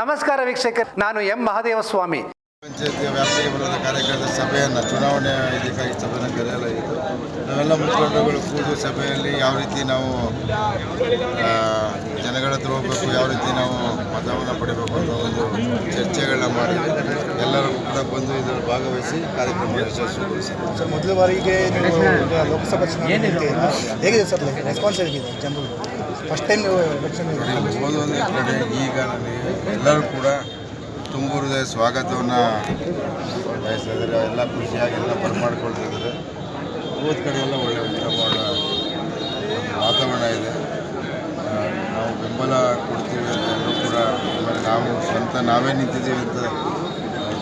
ವೀಕ್ಷಕರು ನಾನು ಎಂ ಮಹಾದೇವ ಸ್ವಾಮಿ ಪಂಚಾಯತಿಯ ವ್ಯಾಪ್ತಿಗೆ ಬರುವ ಕಾರ್ಯಕರ್ತರ ಸಭೆಯನ್ನು ಚುನಾವಣೆ ಇದಕ್ಕಾಗಿ ಸಭೆಯನ್ನು ಕರೆಯಲಾಗಿತ್ತು. ನಾವೆಲ್ಲ ಮುಖಂಡಗಳು ಕೂತು ಸಭೆಯಲ್ಲಿ ಯಾವ ರೀತಿ ನಾವು ಜನಗಳ ಹತ್ರ ಹೋಗಬೇಕು ಯಾವ ರೀತಿ ನಾವು ಮತವನ್ನು ಪಡಿಬೇಕು ಅನ್ನೋ ಒಂದು ಚರ್ಚೆಗಳನ್ನ ಮಾಡಿ ಎಲ್ಲರೂ ಕೂಡ ಬಂದು ಇದರಲ್ಲಿ ಭಾಗವಹಿಸಿ ಕಾರ್ಯಕ್ರಮ ಯಶಸ್ವಿಗೊಳಿಸಿದ್ದಾರೆ ಸರ್ ಮೊದಲ ಬಾರಿಗೆ ನೀವು ಲೋಕಸಭಾ ಚುನಾವಣೆ ಹೇಗಿದೆ ಸರ್ ರೆಸ್ಪಾನ್ಸ್ ಹೇಗಿದೆ ಜನರು ಫಸ್ಟ್ ಟೈಮ್ ನೀವು ಎಲೆಕ್ಷನ್ ಓದೋದೇ ಕಡೆ ಈಗ ಎಲ್ಲರೂ ಕೂಡ ತುಂಬು ಹೃದಯ ಸ್ವಾಗತವನ್ನು ಬಯಸ್ತಾ ಇದ್ದಾರೆ ಎಲ್ಲ ಖುಷಿಯಾಗಿ ಎಲ್ಲ ಬರಮಾಡ್ಕೊಳ್ತಾ ಇದ್ದಾರೆ ಹೋದ ಕಡೆ ಎಲ್ಲ ಒಳ್ಳೆ ಉತ್ತಮವಾದ ವಾತಾವರಣ ಇದೆ. ನಾವು ಬೆಂಬಲ ಕೊಡ್ತೀವಿ ಅಂತ ಎಲ್ಲರೂ ಕೂಡ ನಾವು ಸ್ವಂತ ನಾವೇ ನಿಂತಿದ್ದೀವಿ ಅಂತ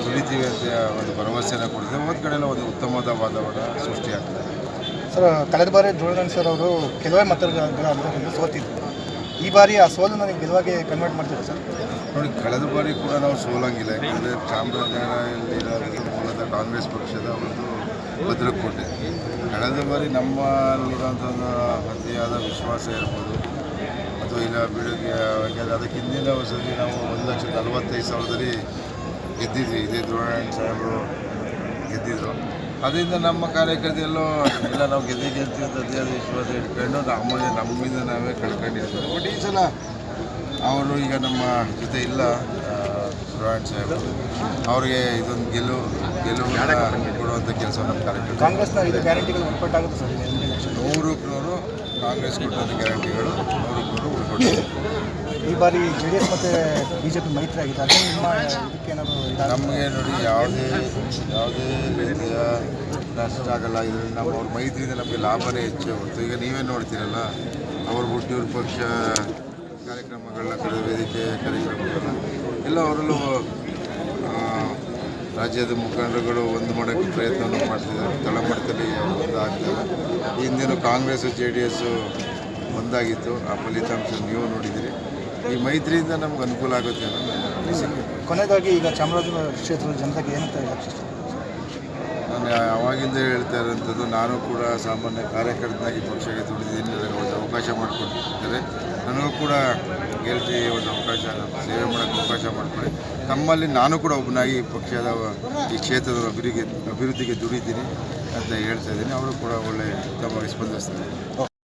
ತಿಳಿತೀವಿ ಅಂತ ಒಂದು ಭರವಸೆನ ಕೊಡ್ತೀವಿ ಹೋದ ಕಡೆ ಎಲ್ಲ ಒಂದು ಉತ್ತಮವಾದ ವಾತಾವರಣ ಸೃಷ್ಟಿಯಾಗ್ತದೆ ಸರ್, ಕಳೆದ ಬಾರಿ ಧ್ರುವನಾರಾಯಣ್ ಸರ್ ಅವರು ಕೆಲವೇ ಮತಗಳ ಅಂತರದಿಂದ ಸೋತಿದ್ರು. ಈ ಬಾರಿ ಆ ಸೋಲು ನನಗೆ ಗೆಲುವಾಗಿ ಕನ್ವರ್ಟ್ ಮಾಡ್ತೀರಾ ಸರ್? ನೋಡಿ, ಕಳೆದ ಬಾರಿ ಕೂಡ ನಾವು ಸೋಲಂಗಿಲ್ಲ. ಯಾಕಂದರೆ ಚಾಮರಾಜನಗರದಲ್ಲಿರೋದು ಮೂಲದ ಕಾಂಗ್ರೆಸ್ ಪಕ್ಷದ ಒಂದು ಭದ್ರಕೋಟೆ ಕಳೆದ ಬಾರಿ ನಮ್ಮಲ್ಲಿರೋಂಥ ಅತಿಯಾದ ವಿಶ್ವಾಸ ಇರ್ಬೋದು. ಅಥವಾ ಇಲ್ಲ, ಬೆಳಗ್ಗೆ ಯಾಕೆಂದರೆ ಅದಕ್ಕೆ ಹಿಂದಿನ ವರ್ಷದಲ್ಲಿ ನಾವು ಒಂದು ಲಕ್ಷದ ನಲವತ್ತೈದು ಸಾವಿರದಲ್ಲಿ ಗೆದ್ದಿದ್ವಿ. ಇದೇ ದ್ರೋಣ ಸಾಹೇಬರು ಗೆದ್ದಿದ್ರು. ಅದರಿಂದ ನಮ್ಮ ಕಾರ್ಯಕರ್ತರೆಲ್ಲೋ ಇಲ್ಲ ನಾವು ಗೆದ್ದೆ ಗೆಲ್ತೀವಿ ಅಂತ ಅತಿಯಾದ ವಿಶ್ವಾಸ ಇಟ್ಕೊಂಡು ನಮ್ಮಲ್ಲಿ ನಮ್ಮಿಂದ ನಾವೇ ಕಳ್ಕೊಂಡಿರ್ತೀವಿ ಬಟ್ ಈ ಸಲ ಅವರು ಈಗ ನಮ್ಮ ಜೊತೆ ಇಲ್ಲ ಸುರಾಣ್ ಸಾಹೇಬ್. ಅವ್ರಿಗೆ ಇದೊಂದು ಗೆಲುವು ಗೆಲುವು ಕೊಡುವಂಥ ಕೆಲಸ ನಮ್ಮ ಕಾರ್ಯಕರ್ತರು ಕಾಂಗ್ರೆಸ್ನ ಇದು ಗ್ಯಾರಂಟಿಗಳು ಒಟ್ಟಾಗುತ್ತೆ ಸರ್ ಈ ಎಲೆಕ್ಷನ್. ನೂರಕ್ಕೆ ನೂರು ಕಾಂಗ್ರೆಸ್ ಕೊಟ್ಟಂಥ ಗ್ಯಾರಂಟಿಗಳು ನೂರಕ್ಕೆ ನೂರು ಉಳ್ಕೊಂಡಿದೆ. ಈ ಬಾರಿ ಜೆ ಡಿ ಎಸ್ ಮತ್ತು ಬಿ ಮೈತ್ರಿ ಆಗಿದೆ ನಿಮ್ಮ ನಮಗೆ ನೋಡಿ ಯಾವುದೇ ಯಾವುದೇ ರೀತಿಯ ನಷ್ಟ ಆಗಲ್ಲ. ಇದರಿಂದ ನಮ್ಮ ಅವ್ರ ಮೈತ್ರಿಯಿಂದ ನಮಗೆ ಲಾಭನೇ ಹೆಚ್ಚು. ಹೊರತು ಈಗ ನೀವೇ ನೋಡ್ತೀರಲ್ಲ, ಅವ್ರ ಹುಟ್ಟಿಯವ್ರ ಪಕ್ಷ ಕಾರ್ಯಕ್ರಮಗಳನ್ನ ಕರೆದ ವೇದಿಕೆ ಕಾರ್ಯಕ್ರಮಗಳನ್ನ. ಎಲ್ಲ ಅವರಲ್ಲೂ ರಾಜ್ಯದ ಮುಖಂಡರುಗಳು ಒಂದು ಮಾಡೋಕ್ಕೆ ಪ್ರಯತ್ನವನ್ನು ಮಾಡ್ತಿದ್ದಾರೆ. ತಳಮಟ್ಟದಲ್ಲಿ ಒಂದಾಗ್ತಿಲ್ಲ ಹಿಂದಿನ ಆಗ್ತಾರೆ ಹಿಂದೇನು ಕಾಂಗ್ರೆಸ್ ಜೆ ಡಿ ಎಸ್ಸು ಒಂದಾಗಿತ್ತು. ಆ ಫಲಿತಾಂಶ ನೀವು ನೋಡಿದ್ದೀರಿ. ಈ ಮೈತ್ರಿಯಿಂದ ನಮ್ಗೆ ಅನುಕೂಲ ಆಗುತ್ತೆ ಅನ್ನೋದು ಕೊನೆಯದಾಗಿ ಈಗ ಚಾಮರಾಜನಗರ ಕ್ಷೇತ್ರದ ಜನತೆಗೆ ಏನಂತ ಹೇಳಕ್ಕೆ ನಾನು ಅವಾಗಿಂದ ಹೇಳ್ತಾ ಇರೋಂಥದ್ದು ನಾನು ಕೂಡ ಸಾಮಾನ್ಯ ಕಾರ್ಯಕರ್ತನಾಗಿ ಪಕ್ಷಕ್ಕೆ ದುಡಿದಿದ್ದೀನಿ ನನಗೆ ಒಂದು ಅವಕಾಶ ಮಾಡಿಕೊಟ್ಟಿದ್ದಾರೆ. ನನಗೂ ಕೂಡ ಗೆಲ್ತಿ ಒಂದು ಅವಕಾಶ ಸೇವೆ ಮಾಡೋಕ್ಕೆ ಅವಕಾಶ ಮಾಡಿಕೊಡಿ. ತಮ್ಮಲ್ಲಿ ನಾನು ಕೂಡ ಒಬ್ಬನಾಗಿ ಪಕ್ಷದ ಈ ಕ್ಷೇತ್ರದ ಅಭಿವೃದ್ಧಿಗೆ ಅಭಿವೃದ್ಧಿಗೆ ದುಡಿದ್ದೀನಿ ಅಂತ ಹೇಳ್ತಾ ಇದ್ದೀನಿ. ಅವರು ಕೂಡ ಒಳ್ಳೆ ಉತ್ತಮವಾಗಿ ಸ್ಪಂದಿಸ್ತಾರೆ.